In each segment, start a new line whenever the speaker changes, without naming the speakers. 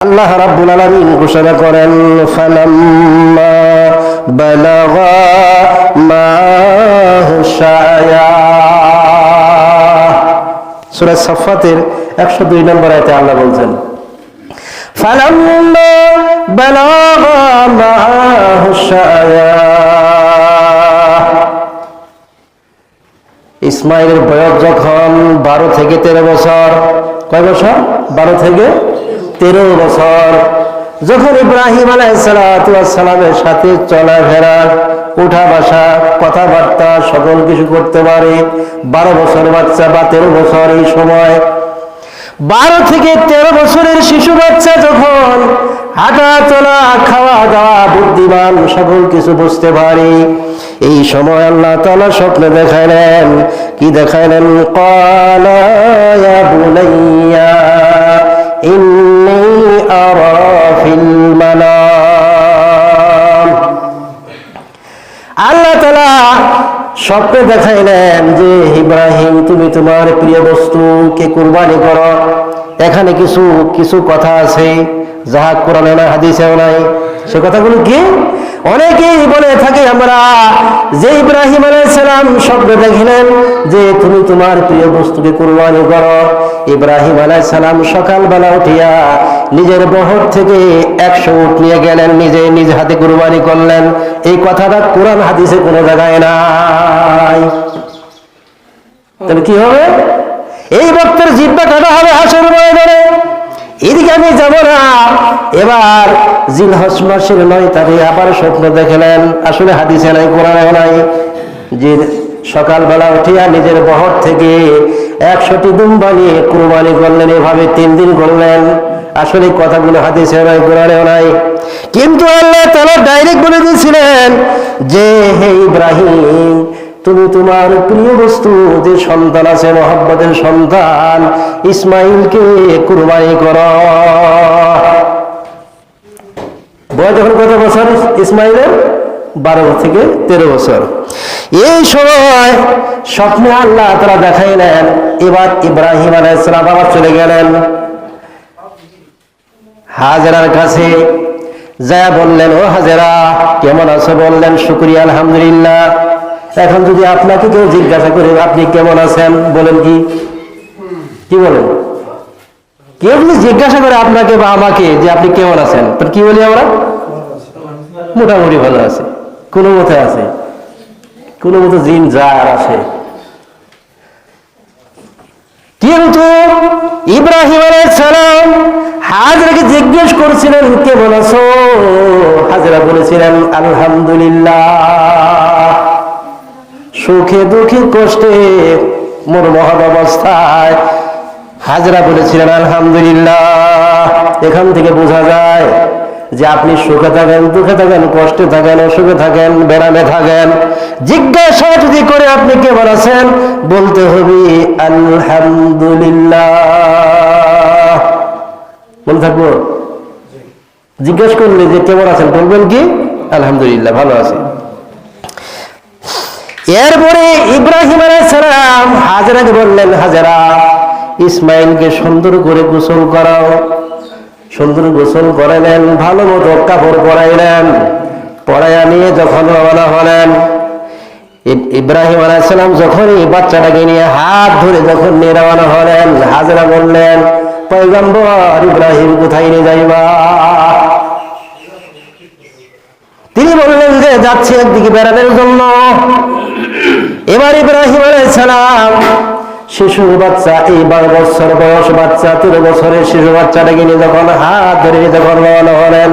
আল্লাহ রাব্বুল আলামিন ঘোষণা করেন, ফালাম্মা বালাগা মাহু শায়া সূরা সাফফাতের 102 নম্বর আয়াতে আল্লাহ বলছেন, ফালাম্মা বালাগা শায়া ইসমাইলের বয়স যখন বারো থেকে তেরো বছর, কয় বছর? বারো থেকে তেরো বছর। যখন ইব্রাহিম আলাইসালামের সাথে চলাফেরা, উঠা বাসা, কথাবার্তা সকল কিছু করতে পারে, বারো বছর বাচ্চা বা তেরো বছর এই সময়। বারো থেকে তেরো বছরের শিশু বাচ্চা যখন হাঁটা চলা খাওয়া দাওয়া বুদ্ধিমান সকল কিছু বুঝতে পারি, এই সময় আল্লাহ তালা স্বপ্নে দেখাইলেন, কি দেখাইলেন? কলায় দেখাইলেন যে ইব্রাহিম তুমি তোমার প্রিয় বস্তুকে কুরবানি করো। এখানে কিছু কিছু কথা আছে। যাহা কোরআনে না হাদিসেও নাই, সে কথাগুলো কি? অনেকেই বলে থাকে আমরা, যে ইব্রাহিম আলাইসালাম স্বপ্নে দেখিলেন যে তুমি তোমার প্রিয় বস্তুকে কুরবানি করো। ইব্রাহিম আলাইসালাম সকালবেলা উঠিয়া নিজের বহর থেকে একশো উঠ নিয়ে গেলেন, নিজে নিজ হাতে কুরবানি করলেন। এই কথাটা কোরআন হাদিসে কোনো জায়গায় নাই। তাহলে কি হবে? এই ভক্তের জিব্বা কাটা হবে হাসের ময়দানে। এদিকে আমি যাব না। এবার জিল হস মাসের নয় তারে আবার স্বপ্ন দেখলেন। আসলে হাদিসে নাই কোরআনে নাই যে সকালবেলা উঠিয়া নিজের বহর থেকে একশোটি দুম্বা নিয়ে কুরবানি করলেন, এভাবে তিন দিন করলেন। আসলে কথাগুলো হাদিসে নাই, কোরআনেও নাই। কিন্তু আল্লাহ তালা ডাইরেক্ট বলে দিয়েছিলেন যে, হে ইব্রাহিম তুমি তোমার প্রিয় বস্তু, যে সন্তান আছে মোহাম্মদের সন্তান, ইসমাইলকে কুরবানি কর। বয়স কত বছর? ইসমাইলের বারো থেকে তেরো বছর। এই সময় স্বপ্নে আল্লাহ তারা দেখাইলেন, এবার ইব্রাহিম আলাইসালাম আবার চলে গেলেন। হাজেরার কাছে যা বললেন, ও হাজেরা, কেমন আছো? বললেন, শুক্রিয়া, আলহামদুলিল্লাহ। এখন যদি আপনাকে কেউ জিজ্ঞাসা করে, আপনি কেমন আছেন? বলেন কি? কি বলেন? কেউ যদি জিজ্ঞাসা করে আপনাকে বা আমাকে যে আপনি কেমন আছেন কি বলি আমরা? মোটামুটি ভালো আছে। কোনো মতে আছে। কোনো মতো জিন যা আর আছে। কিন্তু ইব্রাহিম সালাম হাজরাকে জিজ্ঞেস করছিলেন কেমন আছো হাজরা বলেছিলেন, আলহামদুলিল্লাহ। সুখে দুঃখে কষ্টে মোর মহান অবস্থায়। হাজরা বলেছিলেন, আলহামদুলিল্লাহ। এখান থেকে বোঝা যায় যে আপনি সুখে থাকেন, দুঃখে থাকেন, কষ্টে থাকেন, অসুখে থাকেন বেড়ামে থাকেন। জিজ্ঞাসা যদি করে আপনি কেমন আছেন, বলতে হবে, আলহামদুলিল্লাহ। বলে থাকব? জিজ্ঞেস করলে যে কেমন আছেন, বলবেন কি? আলহামদুলিল্লাহ, ভালো আছি। এরপরে ইব্রাহিম আলাইসালাম হাজারাকে বললেন, হাজারা, ইসমাইলকে সুন্দর করে গোসল করাও। সুন্দর গোসল করাইলেন ভালো মতো কাপড় পরাইলেন। পরাইয়া নিয়ে যখন রওনা হলেন ইব্রাহিম আলাইসালাম যখনই বাচ্চাটাকে নিয়ে হাত ধরে যখন নিয়ে রওনা হলেন, হাজরা বললেন, পয়গম্বর, ইব্রাহিম কোথায় নিয়ে যাইবা? তিনি বললেন যে, যাচ্ছি একদিকে বেড়ানোর জন্য। এবার ইব্রাহিম সালাম শিশু বাচ্চা, এই বারো বছর বয়স বাচ্চা, তেরো বছরের শিশু বাচ্চাটাকে নিয়ে যখন হাত ধরে যখন রওনা হলেন,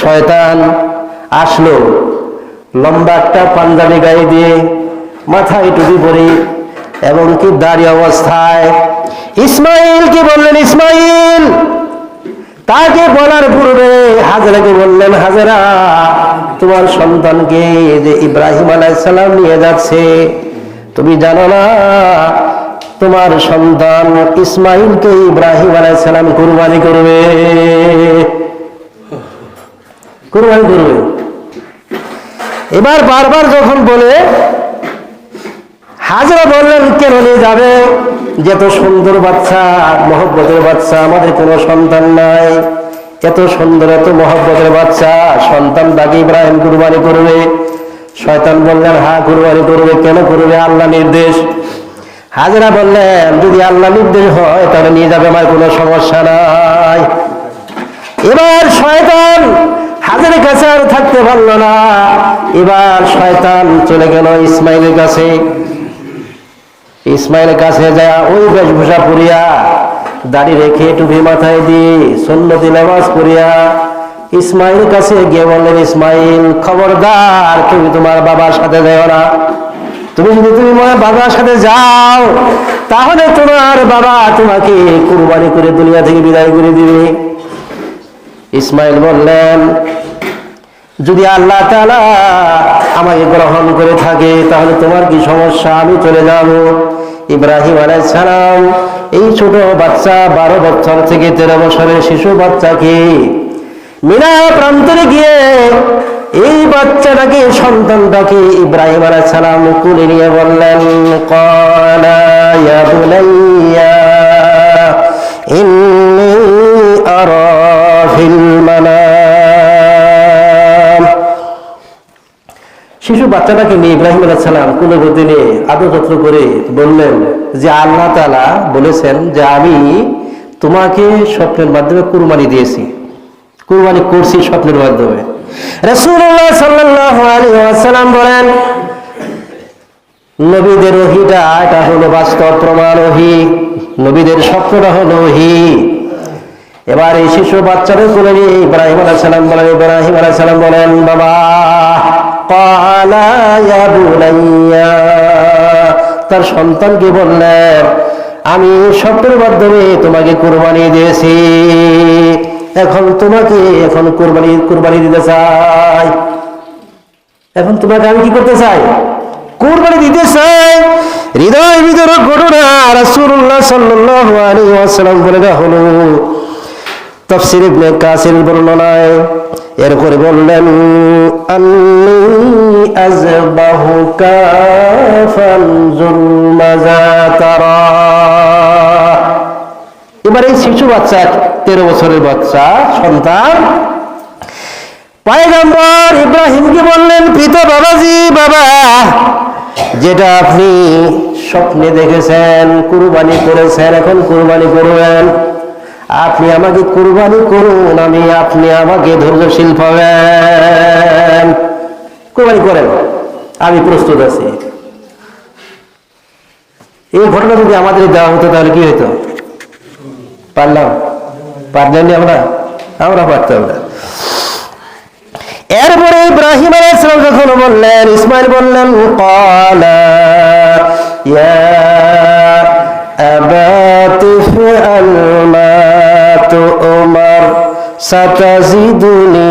শয়তান আসলো। লম্বা একটা পাঞ্জাবি গায়ে দিয়ে মাথায় টুপি পরি এবং কি দাঁড়িয়ে অবস্থায়, ইসমাইল কি বললেন, ইসমাইল? তাকে বলার পূর্বে হাজরাকে বললেন, হাজরা, তোমার সন্তানকে যে ইব্রাহিম আলাইসালাম নিয়ে যাচ্ছে, তুমি জানো না, তোমার সন্তান ইসমাইলকে ইব্রাহিম আলাইসালাম কুরবানি করবে? কুরবানি করবে। এবার বারবার যখন বলে হাজরা বললেন, কেন নিয়ে যাবে? যে এত সুন্দর বাচ্চা, মহব্বতের বাচ্চা, আমাদের কোনো সন্তান নাই। এত সুন্দর, এত মহব্বতের বাচ্চা, সন্তান তাকে ইব্রাহিম কুরবানি করবে। শয়তান বললেন হ্যাঁ কুরবানি করবে, কেন করবে? আল্লাহ নির্দেশ। হাজরা বললেন, যদি আল্লাহ নির্দেশ হয়, তাহলে নিয়ে যাবে, আমার কোনো সমস্যা নাই। এবার শয়তান হাজারের কাছে আর থাকতে পারল না। এবার শয়তান চলে গেল ইসমাইলের কাছে। ইসমাইলের কাছে যায়, ওই বেশভূষা পরিয়া দাড়ি রেখে টুপি মাথায় দিয়ে সন্ন্যতি নামাজ পড়িয়া। ইসমাইল কাছে গিয়ে বললেন, ইসমাইল, খবরদার তুমি তোমার বাবার সাথে যাও না। তুমি যদি তুমি তোমার বাবার সাথে যাও, তাহলে তোমার বাবা তোমাকে কুরবানি করে দুনিয়া থেকে বিদায় করে দিবে। ইসমাইল বললেন, যদি আল্লাহ তাআলা আমাকে গ্রহণ করে থাকে, তাহলে তোমার কি সমস্যা? আমি চলে যাব। ইব্রাহিম সালাম এই ছোট বাচ্চা বারো বছর থেকে তেরো বছরের শিশু বাচ্চাকে মিনা প্রান্তরে গিয়ে এই বাচ্চাটাকে, সন্তানটাকে ইব্রাহিম সালাম কুলে নিয়ে বললেন, কলা ইয়া বুনাইয়া ইন্নী আরা ফিল শিশু বাচ্চাটাকে নিয়ে ইব্রাহিম আলাহ সালাম কোলে গতি নিয়ে আদর যত্ন করে বললেন যে আল্লাহ তালা বলেছেন যে আমি তোমাকে স্বপ্নের মাধ্যমে কুরবানি দিয়েছি। কুরবানি করছি স্বপ্নের মাধ্যমে। রসুল্লাহ বলেন, নবীদের ওহিটা, এটা হলো বাস্তব প্রমাণ ওহি। নবীদের স্বপ্নটা হলো ওহি। এবার এই শিশু বাচ্চারা কোলে নিয়ে ইব্রাহিম আলাহ সালাম বলেন, ইব্রাহিম আলাহ বলেন, বাবা তার সন্তানকে বললেন, আমি স্বপ্নের মাধ্যমে তোমাকে কোরবানি দিয়েছি। এখন তোমাকে এখন কোরবানি কোরবানি দিতে চাই। এখন তোমাকে আমি কি করতে চাই? কুরবানি দিতে চাই। হৃদয় বিদরক ঘটনা রাসূলুল্লাহ সাল্লাল্লাহু আলাইহি ওয়াসাল্লাম বলে হলো। তাফসীর ইবনে কাসির বর্ণনায় এরপরে বললেন এবার এই শিশু বাচ্চা, তেরো বছরের বাচ্চা, সন্তান। পায়গাম্বর ইব্রাহিমকে বললেন পিতা বাবাজি, বাবা, যেটা আপনি স্বপ্নে দেখেছেন, কুরবানি করেছেন, এখন কুরবানি করবেন। আপনি আমাকে কুরবানি করুন, আমি, আপনি আমাকে ধৈর্যশীল পাবেন কুরবানি করেন, আমি প্রস্তুত আছি। এই ঘটনা যদি আমাদের দেওয়া হতো, তাহলে কি হতো পারলাম। পারলেন আমরা? আমরা পারতাম না। এরপরে ইব্রাহিম আলাইহিসসালাম যখন বললেন, ইসমাইল বললেন, ক্বালা ইয়া তুমার সাতাজিদুনি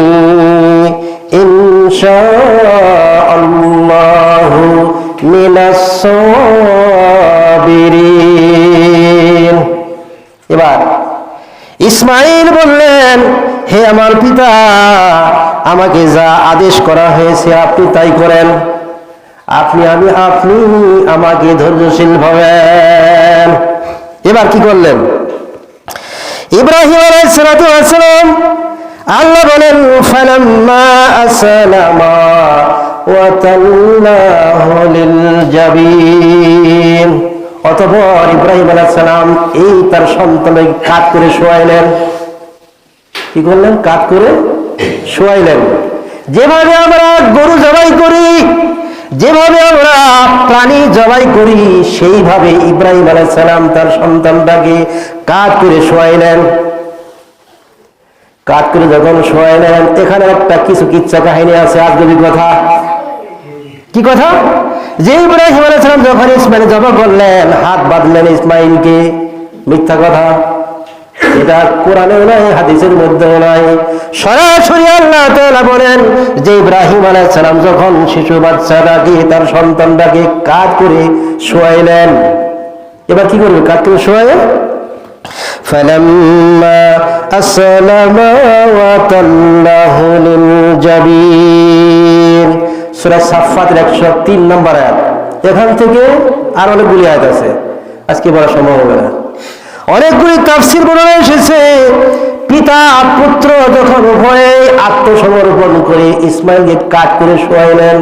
ইনশাআল্লাহু মিনাস এবার ইসমাইল বললেন, হে আমার পিতা, আমাকে যা আদেশ করা হয়েছে আপনি তাই করেন। আপনি, আমি, আপনি আমাকে ধৈর্যশীল ভাবেন। এবার কি করলেন? ইব্রাহিম আলাইসালাম আল্লাহ বলেন, ফালাম্মা আসলামা ওয়া তাল্লাহু লিল জাবিন। অতঃপর ইব্রাহিম আলাইহিস সালাম এই তার সন্তানকে কাত করে শোয়াইলেন। কি করলেন? কাত করে শোয়াইলেন। যেভাবে আমরা গরু জবাই করি যেভাবে আমরা প্রাণী জবাই করি, সেইভাবে ইব্রাহিম সালাম তার সন্তানটাকে কাত করে শোয়াইলেন কাত করে যখন শোয়াইলেন এখানে একটা কিছু কিচ্ছা কাহিনী আছে আজগবি কথা। কি কথা? যে ইব্রাহিম আলাইসালাম যখন ইসমাইল জবা করলেন, হাত বাঁধলেন ইসমাইলকে, মিথ্যা কথা। এটা কোরআনেও নাই হাদিসের মধ্যেও নাই সরাসরি আল্লাহ তাআলা বলেন যে ইব্রাহিম আলাইহিস সালাম যখন শিশু বাচ্চাটাকে তার সন্তানটাকে কাজ করে শোয়াইলেন এবার কি করবে কাজ করে শোয়ায় فلما أسلم وتله للجبين সূরা সাফফাতের 103 নম্বর আয়াত এখান থেকে আর অনেকগুলি আয়াত আছে আজকে বলা সম্ভব হবে না অনেকগুলি তাফসির বর্ণনা এসেছে। পিতা পুত্র যখন উভয়ে আত্মসমর্পণ করে ইসমাইলকে কাট করে শোয়াইলেন